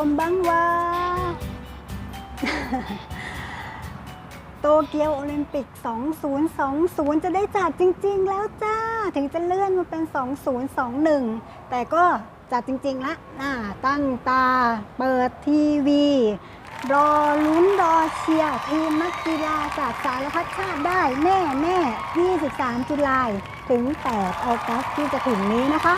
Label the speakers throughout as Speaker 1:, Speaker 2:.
Speaker 1: คมบังวาโตเกียวโอลิมปิก 2020 จะได้จัดจริง ๆ แล้วจ้า ถึงจะเลื่อนมาเป็น 2021 แต่ก็จัดจริง ๆ ละอ่าตั้งตา เปิดทีวี รอลุ้นรอเชียร์ทีมนักกีฬาจากสารพัดชาติได้แน่แน่23 จุลายถึง 8 ออกัสที่จะถึงนี้นะคะ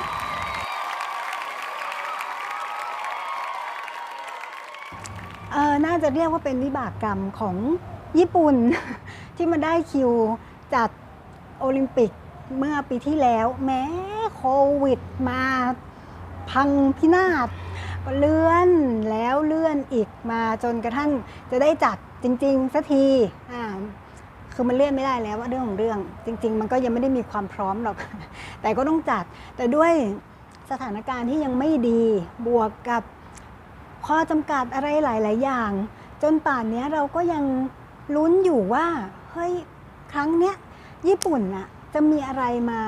Speaker 1: ออน่าจะเรียกว่าเป็นวิบากกรรมของญี่ปุ่น ที่มาได้คิวจัดโอลิมปิกเมื่อปีที่แล้ว แม้โควิดมาพังพินาศก็เลื่อนแล้วเลื่อนอีกมาจนกระทั่งจะได้จัดจริงๆสักทีอ่าคือมันเลื่อนไม่ได้แล้วว่าเรื่องของเรื่อง จริง ๆ มันก็ยังไม่ได้มีความพร้อมหรอก แต่ก็ต้องจัดแต่ด้วยสถานการณ์ที่ยังไม่ดีบวกกับ ข้อจำกัดอะไรหลาย ๆ อย่าง จนป่านนี้เราก็ยังลุ้นอยู่ว่า เฮ้ย ครั้งเนี้ยญี่ปุ่นน่ะจะมีอะไรมา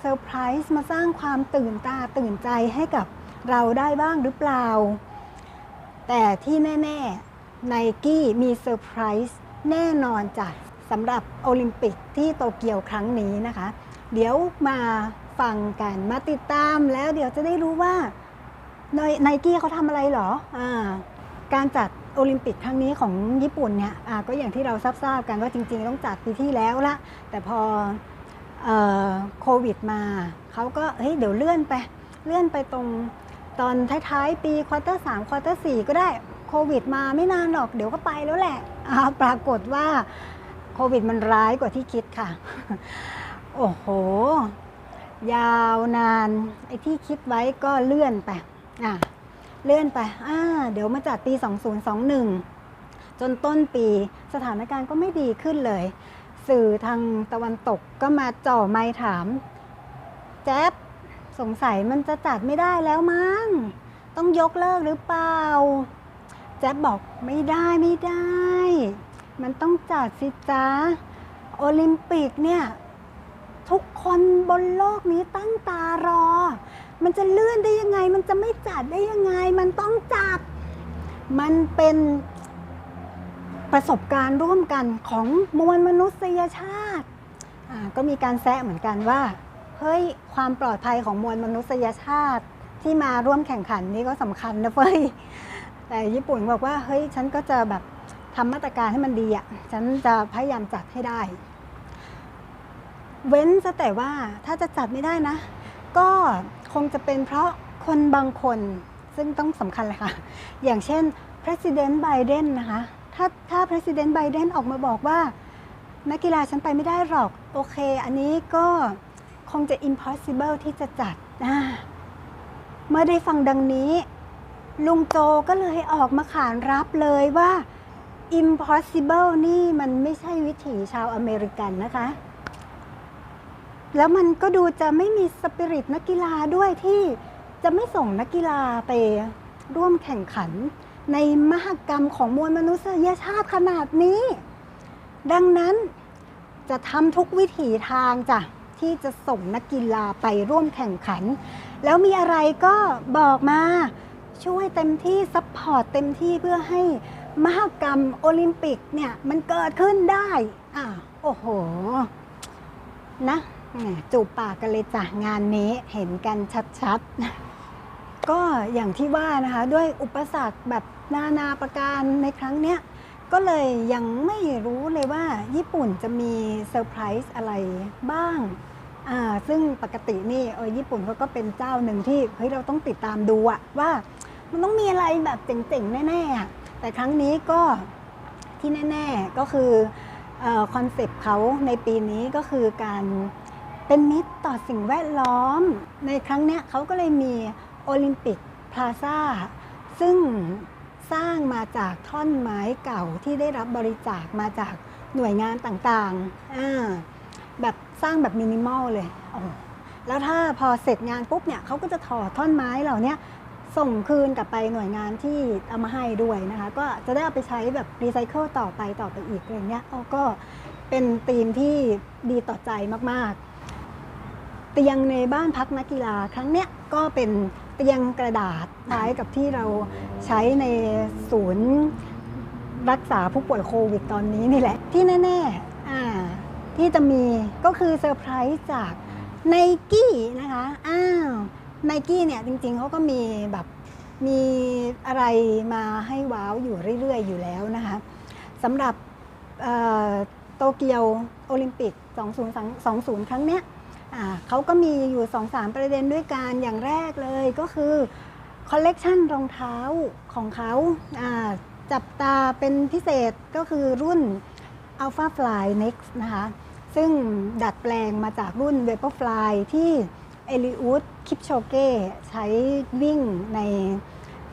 Speaker 1: เซอร์ไพรส์มาสร้างความตื่นตาตื่นใจให้กับเราได้บ้างหรือเปล่า แต่ที่แน่ๆไนกี้มีเซอร์ไพรส์แน่นอนจ้ะสำหรับโอลิมปิกที่โตเกียวครั้งนี้นะคะ เดี๋ยวมาฟังกันมาติดตามแล้วเดี๋ยวจะได้รู้ว่า ไนกี้เขาทำอะไรเหรออ่าการจัดโอลิมปิกครั้งนี้ของญี่ปุ่นเนี่ยอ่าก็อย่างที่เราทราบๆกันว่าจริงๆ ต้องจัดปีที่แล้วละ แต่พอโควิดมาเขาก็เฮ้ยเดี๋ยวเลื่อนไป เลื่อนไปตรงตอนท้ายๆ ปีควอเตอร์สามควอเตอร์สี่ก็ได้โควิดมาไม่นานหรอกเดี๋ยวก็ไปแล้วแหละปรากฏว่าโควิดมันร้ายกว่าที่คิดค่ะ โอ้โห ยาวนาน ไอ้ที่คิดไว้ก็เลื่อนไป อะเลื่อนไปอ่าเดี๋ยวมาจัดปี 2021 จนต้นปีสถานการณ์ก็ไม่ดีขึ้นเลย สื่อทางตะวันตกก็มาจ่อไม้ถาม แจ๊บสงสัยมันจะจัดไม่ได้แล้วมั้ง ต้องยกเลิกหรือเปล่า แจ๊บบอกไม่ได้ไม่ได้ มันต้องจัดสิจ๊ะโอลิมปิกเนี่ย ทุกคนบนโลกนี้ตั้งตารอ มันจะเลื่อนได้ยังไง มันจะไม่จัดได้ยังไง มันต้องจัด มันเป็นประสบการณ์ร่วมกันของมวลมนุษยชาติอ่าก็มีการแซะเหมือนกันว่า เฮ้ย ความปลอดภัยของมวลมนุษยชาติที่มาร่วมแข่งขันนี่ก็สำคัญนะเฟ้ย แต่ญี่ปุ่นบอกว่า เฮ้ย ฉันก็จะแบบทำมาตรการให้มันดีอะ ฉันจะพยายามจัดให้ได้ เว้นแต่ว่าถ้าจะจัดไม่ได้นะ ก็ คงจะเป็นเพราะคนบางคนซึ่งต้องสำคัญเลยค่ะ อย่างเช่น President Biden นะคะ ถ้าถ้า President Biden ออกมาบอกว่า นักกีฬาฉันไปไม่ได้หรอก โอเค อันนี้ก็คงจะ impossible ที่จะจัดอ่าเมื่อได้ฟังดังนี้ ลุงโจก็เลยออกมาขานรับเลยว่า impossible นี่มันไม่ใช่วิถีชาวอเมริกันนะคะ แล้วมันก็ดูจะไม่มีสปิริตนักกีฬาด้วยที่จะไม่ส่งนักกีฬาไปร่วมแข่งขัน ในมหกรรมของมวลมนุษยชาติขนาดนี้ ดังนั้นจะทำทุกวิถีทางจ้ะที่จะส่งนักกีฬาไปร่วมแข่งขัน แล้วมีอะไรก็บอกมาช่วยเต็มที่ซัพพอร์ตเต็มที่เพื่อให้มหกรรมโอลิมปิกเนี่ย มันเกิดขึ้นได้อะโอ้โห นะ จูบปากกันเลยจ้ะงานนี้เห็นกันชัดๆ ก็อย่างที่ว่านะคะ ด้วยอุปสรรคแบบนานาประการในครั้งเนี้ยก็เลยยังไม่รู้เลยว่าญี่ปุ่นจะมีเซอร์ไพรส์อะไรบ้างอ่าซึ่งปกตินี่เออญี่ปุ่นเขาก็เป็นเจ้าหนึ่งที่เฮ้ยเราต้องติดตามดูอะว่ามันต้องมีอะไรแบบเจ๋งๆ แน่ๆ แต่ครั้งนี้ก็ที่แน่ ๆ ก็คือคอนเซปต์เขาในปีนี้ก็คือการ เป็นมิตรต่อสิ่งแวดล้อม ในครั้งเนี้ยเขาก็เลยมีโอลิมปิกพลาซ่าซึ่งสร้างมาจากท่อนไม้เก่าที่ได้รับบริจาคมาจากหน่วยงานต่างๆ แบบสร้างแบบมินิมอลเลย แล้วถ้าพอเสร็จงานปุ๊บเนี่ยเขาก็จะถอดท่อนไม้เหล่านี้ส่งคืนกลับไปหน่วยงานที่เอามาให้ด้วยนะคะ ก็จะได้เอาไปใช้แบบรีไซเคิลต่อไปต่อไปอีกอะไรเงี้ยเอาก็เป็นธีมที่ดีต่อใจมากๆ เตียงในบ้านพักนักกีฬาครั้งเนี้ยก็เป็นเตียงกระดาษคล้ายกับที่เราใช้ในศูนย์รักษาผู้ป่วยโควิดตอนนี้นี่แหละ ที่แน่ๆที่จะมีก็คือเซอร์ไพรส์จากไนกี้นะคะอ้าวไนกี้เนี่ยจริงๆเขาก็มีแบบมีอะไรมาให้ว้าวอยู่เรื่อยๆ อยู่แล้วนะคะสำหรับโตเกียวโอลิมปิก 2020 ครั้งเนี้ย เขาก็มีอยู่ 2-3 ประเด็นด้วยกันอย่างแรกเลยก็คือคอลเลกชันรองเท้าของเขาจับตาเป็นพิเศษก็คือรุ่น Alpha Fly Next นะคะ ซึ่งดัดแปลงมาจากรุ่น Vaporfly ที่เอลิอุดคิปโชเก้ใช้วิ่งใน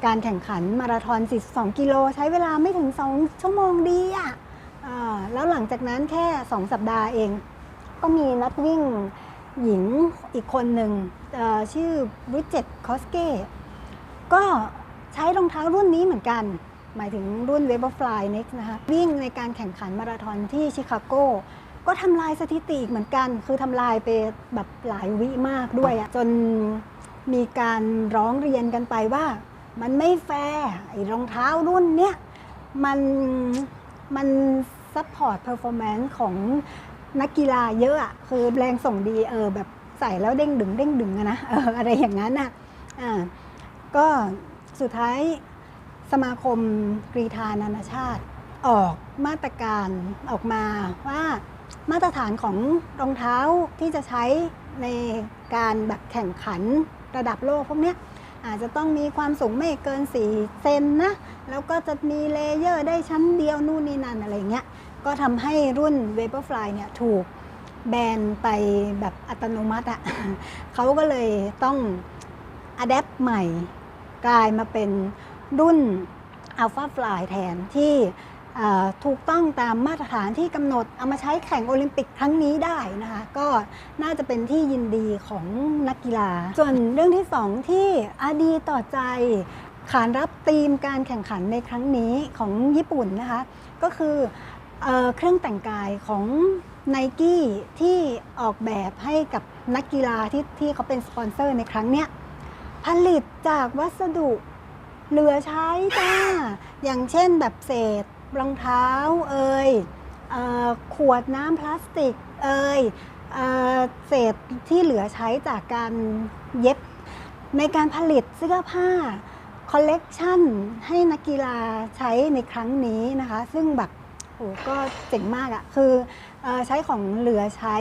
Speaker 1: การแข่งขันมาราธอน 42 กิโล ใช้เวลาไม่ถึง 2 ชั่วโมงดีอะอ่าแล้วหลังจากนั้นแค่ 2 สัปดาห์เอง ก็มีนักวิ่ง หญิงอีกคนหนึ่งชื่อบริเจตคอสเก้ก็ใช้รองเท้ารุ่นนี้เหมือนกัน หมายถึงรุ่น Vaporfly Next นะคะวิ่งในการแข่งขันมาราธอนที่ชิคาโกก็ทำลายสถิติอีกเหมือนกัน คือทำลายไปแบบหลายวิมากด้วยจนมีการร้องเรียนกันไปว่า มันไม่แฟร์ไอ้รองเท้ารุ่นเนี้ยมันมันซัพพอร์ตเพอร์ฟอร์แมนซ์ของ นักกีฬาเยอะอะคือแรงส่งดีเออแบบใส่แล้วเด้งดึงเด้งดึงนะเอออะไรอย่างนั้นอะอ่าก็สุดท้ายสมาคมกรีฑานานาชาติ ออกมาตรการออกมาว่ามาตรฐานของรองเท้าที่จะใช้ในการแบบแข่งขันระดับโลกพวกเนี้ยอาจจะต้องมีความสูงไม่เกิน 4 เซนนะ แล้วก็จะมีเลเยอร์ได้ชั้นเดียวนู่นนี่นั่นอะไรเงี้ย ก็ทำให้รุ่น Vaporfly เนี่ยถูกแบนไปแบบอัตโนมัติอะเขาก็เลยต้องอัดแอปใหม่ กลายมาเป็นรุ่น Alpha Fly แทนที่ถูกต้องตามมาตรฐานที่กำหนดเอามาใช้แข่งโอลิมปิกครั้งนี้ได้นะคะ ก็น่าจะเป็นที่ยินดีของนักกีฬา ส่วนเรื่องที่สองที่อดีต่อใจขานรับธีมการแข่งขันในครั้งนี้ของญี่ปุ่นนะคะ ก็คือ เครื่องแต่งกายของไนกี้ที่ออกแบบให้กับนักกีฬาที่ที่เขาเป็นสปอนเซอร์ในครั้งเนี้ยผลิตจากวัสดุเหลือใช้จ้า อย่างเช่นแบบเศษรองเท้าเอ่ยอขวดน้ำพลาสติกเอ่ยเอเศษที่เหลือใช้จากการเย็บ ในการผลิตเสื้อผ้าคอลเลกชันให้นักกีฬาใช้ในครั้งนี้นะคะ ซึ่งแบบ หก็เจ๋งมากอะคืออใช้ของเหลือใช้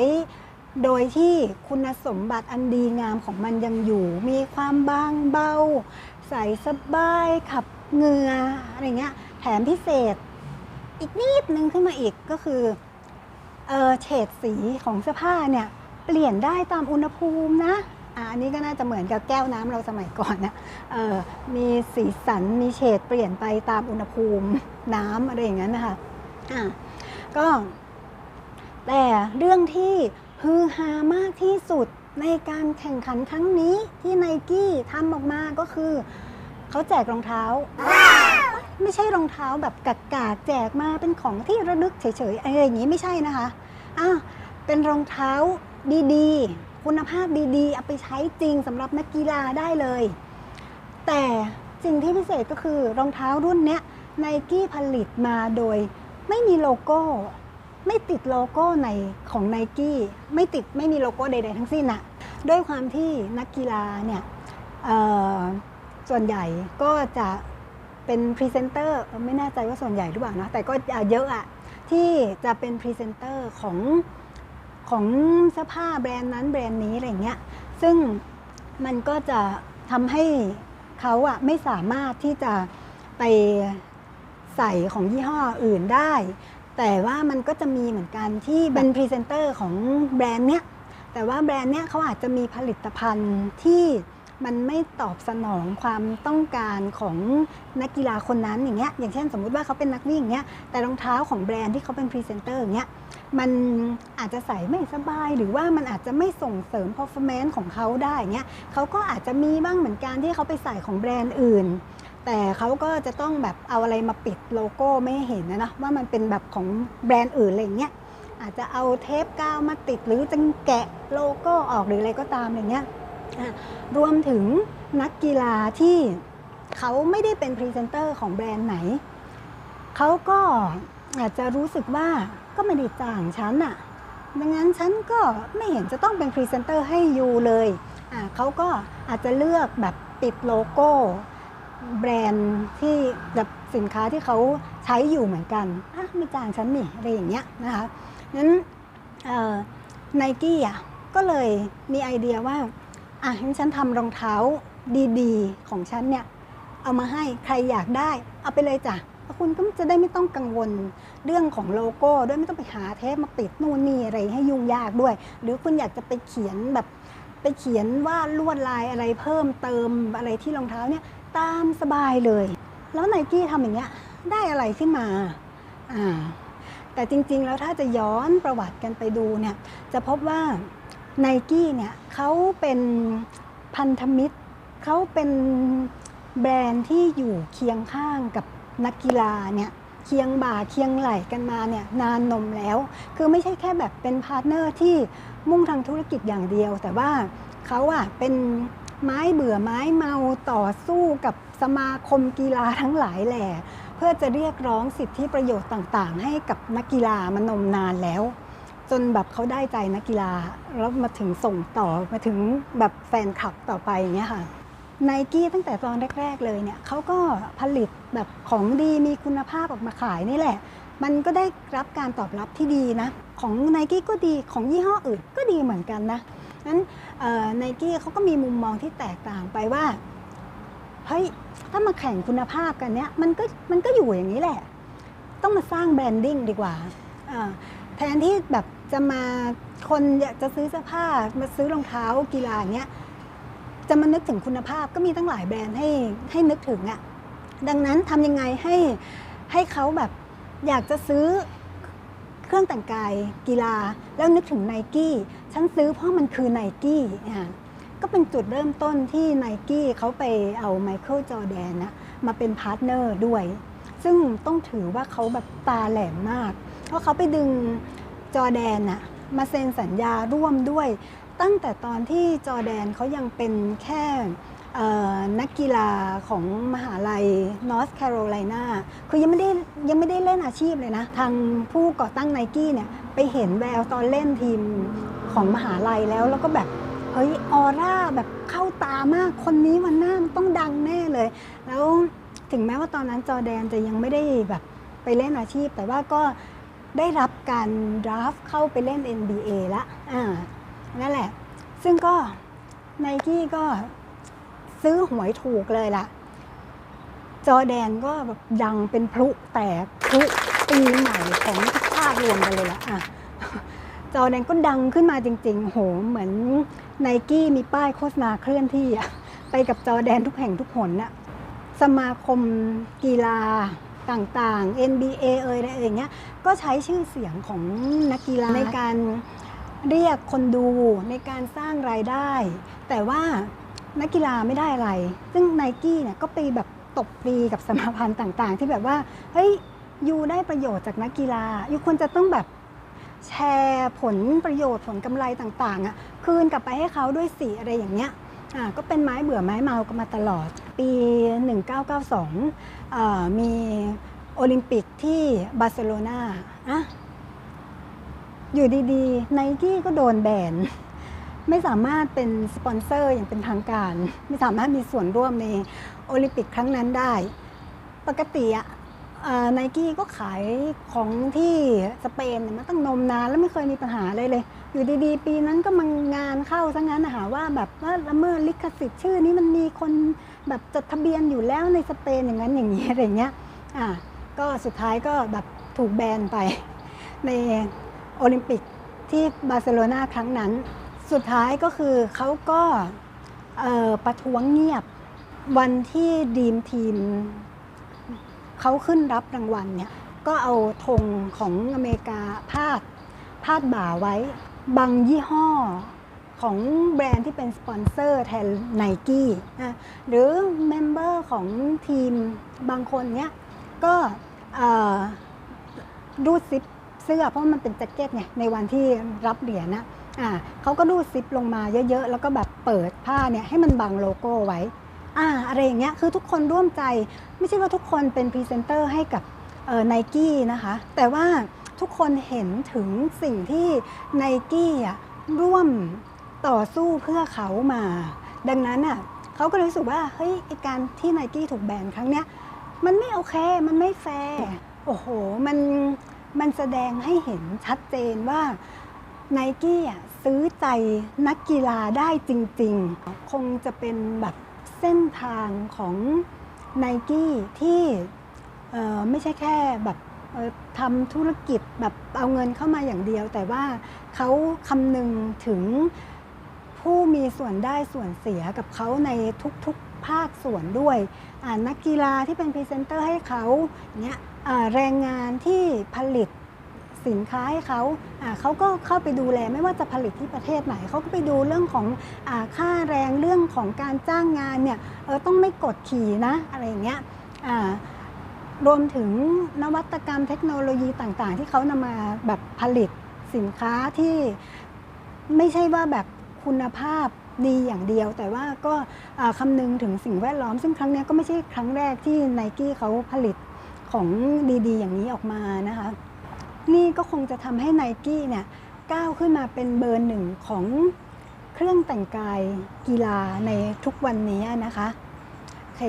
Speaker 1: โดยที่คุณสมบัติอันดีงามของมันยังอยู่ มีความบางเบา ใส่สบายขับเหงื่ออะไรเงี้ย แถมพิเศษอีกนิดนึงขึ้นมาอีกก็คือเออเฉดสีของเสื้อผ้าเนี่ย เปลี่ยนได้ตามอุณหภูมินะอันนี้ก็น่าจะเหมือนกับแก้วน้ำเราสมัยก่อนนะเออมีสีสันมีเฉดเปลี่ยนไปตามอุณหภูมิน้ำอะไรอย่างนั้นนะคะ อะก็แต่เรื่องที่ฮือฮามากที่สุดในการแข่งขันครั้งนี้ที่ไนกี้ทำออกมาก็คือ เขาแจกรองเท้า ไม่ใช่รองเท้าแบบกักากๆแจกมาเป็นของที่ระลึกเฉยๆอะไรอย่างนี้ไม่ใช่นะคะอ้าวเป็นรองเท้าดีๆ คุณภาพดีๆ เอาไปใช้จริงสำหรับนักกีฬาได้เลย แต่สิ่งที่พิเศษก็คือรองเท้ารุ่นเนี้ยไนกี้ผลิตมาโดย ไม่มีโลโก้ ไม่ติดโลโก้ในของไนกี้ไม่ติดไม่มีโลโก้ใด ๆ ทั้งสิ้นอะด้วยความที่นักกีฬาเนี่ยส่วนใหญ่ก็จะเป็นพรีเซนเตอร์ไม่แน่ใจว่าส่วนใหญ่หรือเปล่านะแต่ก็เยอะอะที่จะเป็นพรีเซนเตอร์ของของเสื้อผ้าแบรนด์นั้นแบรนด์นี้อะไรเงี้ยซึ่งมันก็จะทำให้เขาอะไม่สามารถที่จะไป ใส่ของยี่ห้ออื่นได้ แต่ว่ามันก็จะมีเหมือนกันที่เป็นพรีเซนเตอร์ของแบรนด์เนี้ยแต่ว่าแบรนด์เนี้ยเขาอาจจะมีผลิตภัณฑ์ที่มันไม่ตอบสนองความต้องการของนักกีฬาคนนั้นอย่างเงี้ยอย่างเช่นสมมุติว่าเขาเป็นนักวิ่งอย่างเงี้ยแต่รองเท้าของแบรนด์ที่เขาเป็นพรีเซนเตอร์อย่างเงี้ยมันอาจจะใส่ไม่สบายหรือว่ามันอาจจะไม่ส่งเสริม performance ของเขาได้เงี้ยเขาก็อาจจะมีบ้างเหมือนกันที่เขาไปใส่ของแบรนด์อื่น แต่เขาก็จะต้องแบบเอาอะไรมาปิดโลโก้ไม่ให้เห็นนะนะว่ามันเป็นแบบของแบรนด์อื่นอะไรอย่างเงี้ยอาจจะเอาเทปกาวมาติดหรือจะแกะโลโก้ออกหรืออะไรก็ตามอะไรเงี้ยรวมถึงนักกีฬาที่เขาไม่ได้เป็นพรีเซนเตอร์ของแบรนด์ไหน เขาก็อาจจะรู้สึกว่าก็ไม่ได้จ้างฉันอะดังนั้นฉันก็ไม่เห็นจะต้องเป็นพรีเซนเตอร์ให้ยูเลย เขาก็อาจจะเลือกแบบปิดโลโก้ แบรนด์ที่แบบสินค้าที่เขาใช้อยู่เหมือนกันอะไม่จางฉันนี่อะไรอย่างเงี้ยนะคะนั้นไนกี้อะก็เลยมีไอเดียว่าอะงั้นฉันทำรองเท้าดีๆ ของฉันเนี่ยเอามาให้ใครอยากได้ เอาไปเลยจ้ะคุณก็จะได้ไม่ต้องกังวลเรื่องของโลโก้ด้วยไม่ต้องไปหาเทปมาปิดนู่นนี่อะไรให้ยุ่งยากด้วย หรือคุณอยากจะไปเขียนแบบไปเขียนว่าดลวดลายอะไรเพิ่มเติมอะไรที่รองเท้าเนี่ย ตามสบายเลย แล้วไนกี้ทำอย่างเงี้ยได้อะไรขึ้นมาอ่าแต่จริงๆ แล้วถ้าจะย้อนประวัติกันไปดูเนี่ยจะพบว่าไนกี้เนี่ยเขาเป็นพันธมิตรเขาเป็นแบรนด์ที่อยู่เคียงข้างกับนักกีฬาเนี่ยเคียงบ่าเคียงไหล่กันมาเนี่ยนานนมแล้ว คือไม่ใช่แค่แบบเป็นพาร์ทเนอร์ที่มุ่งทางธุรกิจอย่างเดียว แต่ว่าเขาอะเป็น ไม้เบื่อไม้เมาต่อสู้กับสมาคมกีฬาทั้งหลายแหล่เพื่อจะเรียกร้องสิทธิประโยชน์ต่างๆ ให้กับนักกีฬามานมนานแล้ว จนแบบเขาได้ใจนักกีฬาแล้วมาถึงส่งต่อมาถึงแบบแฟนคลับต่อไปอย่างเงี้ยค่ะไนกี้ตั้งแต่ตอนแรก ๆ เลยเนี่ยเขาก็ผลิตแบบของดีมีคุณภาพออกมาขายนี่แหละ มันก็ได้รับการตอบรับที่ดีนะ ของไนกี้ก็ดีของยี่ห้ออื่นก็ดีเหมือนกันนะ นั้นไนกี้เขาก็มีมุมมองที่แตกต่างไปว่าเฮ้ยถ้ามาแข่งคุณภาพกันเนี้ยมันก็มันก็อยู่อย่างนี้แหละ ต้องมาสร้างแบรนดิ้งดีกว่าแทนที่แบบจะมาคนอยากจะซื้อเสื้อผ้ามาซื้อรองเท้ากีฬาเงี้ยจะมานึกถึงคุณภาพก็มีตั้งหลายแบรนด์ให้ให้นึกถึงอะ่ะดังนั้นทำยังไงให้ให้เขาแบบอยากจะซื้อเครื่องแต่งกายกีฬาแล้วนึกถึงไนกี้ ฉันซื้อเพราะมันคือไนกี้อะก็เป็นจุดเริ่มต้นที่ไนกี้เขาไปเอาไมเคิลจอแดนนะมาเป็นพาร์ทเนอร์ด้วย ซึ่งต้องถือว่าเขาแบบตาแหลมมาก เพราะเขาไปดึงจอแดนอะมาเซ็นสัญญาร่วมด้วย ตั้งแต่ตอนที่จอแดนเขายังเป็นแค่นักกีฬาของมหาลัยนอร์ทแคโรไลนาคือยังไม่ได้ยังไม่ได้เล่นอาชีพเลยนะ ทางผู้ก่อตั้งไนกี้เนี่ย ไปเห็นแววตอนเล่นทีม ของมหาลัยแล้วแล้วก็แบบเฮ้ยออร่าแบบเข้าตามากคนนี้วันหน้ามันต้องดังแน่เลย แล้วถึงแม้ว่าตอนนั้นจอแดนจะยังไม่ได้แบบไปเล่นอาชีพ แต่ว่าก็ได้รับการดราฟเข้าไปเล่น NBA ละอ่านั่นแหละ ซึ่งก็ไนกี้ก็ซื้อหวยถูกเลยล่ะ จอแดนก็แบบดังเป็นพลุแตกพลุปีใหม่ของทุกภาครวมกันเลยล่ะอะ จอแดนก็ดังขึ้นมาจริง ๆ โห เหมือนไนกี้มีป้ายโฆษณาเคลื่อนที่อะไปกับจอแดนทุกแห่งทุกหนน่ะสมาคมกีฬาต่างๆ NBA เอ่ยอะไรอย่างเงี้ย ก็ใช้ชื่อเสียงของนักกีฬาในการเรียกคนดูในการสร้างรายได้ แต่ว่านักกีฬาไม่ได้อะไร ซึ่งไนกี้เนี่ยก็ไปแบบตบฟรีกับสมาพันธ์ต่างๆ ที่แบบว่า เฮ้ย ยูได้ประโยชน์จากนักกีฬา ยูควรจะต้องแบบ แชร์ผลประโยชน์ผลกำไรต่างๆอะคืนกลับไปให้เขาด้วยสีอะไรอย่างเงี้ยอ่าก็เป็นไม้เบื่อไม้เมากันมาตลอด ปี 1992อ่ามีโอลิมปิกที่บาร์เซโลนาอะอยู่ดีๆไนกี้ก็โดนแบน ไม่สามารถเป็นสปอนเซอร์อย่างเป็นทางการ ไม่สามารถมีส่วนร่วมในโอลิมปิกครั้งนั้นได้ ปกติอะ ไนกี้ก็ขายของที่สเปนเนี่ยมาตั้งนมนานแล้วไม่เคยมีปัญหาเลยเลย อยู่ดีๆ ปีนั้นก็มางานเข้าซะงั้นนะคะว่าแบบว่าละเมิดลิขสิทธิ์ชื่อนี้มันมีคนแบบจดทะเบียนอยู่แล้วในสเปนอย่างนั้นอย่างนี้อะไรเงี้ยอะก็สุดท้ายก็แบบถูกแบนไปในโอลิมปิกที่บาร์เซโลนาครั้งนั้น สุดท้ายก็คือเขาก็ประท้วงเงียบวันที่ดีมทีม เขาขึ้นรับรางวัลเนี่ยก็เอาธงของอเมริกาพาดพาดบ่าไว้ บางยี่ห้อของแบรนด์ที่เป็นสปอนเซอร์แทนไนกี้นะหรือเมมเบอร์ของทีมบางคนเนี้ยก็รูดซิปเสื้อเพราะมันเป็นแจ็คเก็ตไงในวันที่รับเหรียญนะอ่าเขาก็รูดซิปลงมาเยอะๆ แล้วก็แบบเปิดผ้าเนี่ยให้มันบังโลโก้ไว้ อ่าอะไรอย่างเงี้ยคือทุกคนร่วมใจ ไม่ใช่ว่าทุกคนเป็นพรีเซนเตอร์ให้กับไนกี้นะคะ แต่ว่าทุกคนเห็นถึงสิ่งที่ไนกี้ร่วมต่อสู้เพื่อเขามา ดังนั้นอะเขาก็เลยรู้สึกว่าเฮ้ยไอการที่ไนกี้ถูกแบนครั้งเนี้ยมันไม่โอเค มันไม่แฟร์โอ้โห มันมันแสดงให้เห็นชัดเจนว่าไนกี้อะซื้อใจนักกีฬาได้จริง ๆ คงจะเป็นแบบ เส้นทางของไนกี้ที่ไม่ใช่แค่แบบทำธุรกิจแบบเอาเงินเข้ามาอย่างเดียว แต่ว่าเขาคำนึงถึงผู้มีส่วนได้ส่วนเสียกับเขาในทุกๆภาคส่วนด้วยนักกีฬาที่เป็นพรีเซนเตอร์ให้เขาเนี่ยแรงงานที่ผลิต สินค้าให้เขาเขาก็เข้าไปดูแลไม่ว่าจะผลิตที่ประเทศไหนเขาก็ไปดูเรื่องของอค่าแรงเรื่องของการจ้างงานเนี่ยเออต้องไม่กดขี่นะอะไรอย่างเงี้ยรวมถึงนวัตกรรมเทคโนโลยีต่างๆ ที่เขานำมาแบบผลิตสินค้าที่ไม่ใช่ว่าแบบคุณภาพดีอย่างเดียว แต่ว่าก็คำนึงถึงสิ่งแวดล้อม ซึ่งครั้งนี้ก็ไม่ใช่ครั้งแรกที่ไนกี้เขาผลิตของดีๆ อย่างนี้ออกมานะคะ นี่ก็คงจะทำให้ไนกี้เนี่ยก้าวขึ้นมาเป็นเบอร์หนึ่งของเครื่องแต่งกายกีฬาในทุกวันนี้นะคะโอเค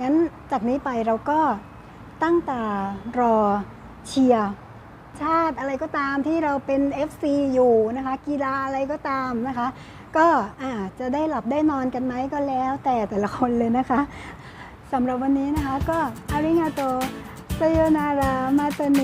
Speaker 1: งั้นจากนี้ไปเราก็ตั้งตารอเชียร์ชาติอะไรก็ตามที่เราเป็น FC อยู่นะคะ กีฬาอะไรก็ตามนะคะ ก็อาจะได้หลับได้นอนกันไหมก็แล้ว แต่แต่ละคนเลยนะคะสำหรับวันนี้นะคะก็อาริงาโตซโยนารามาตเน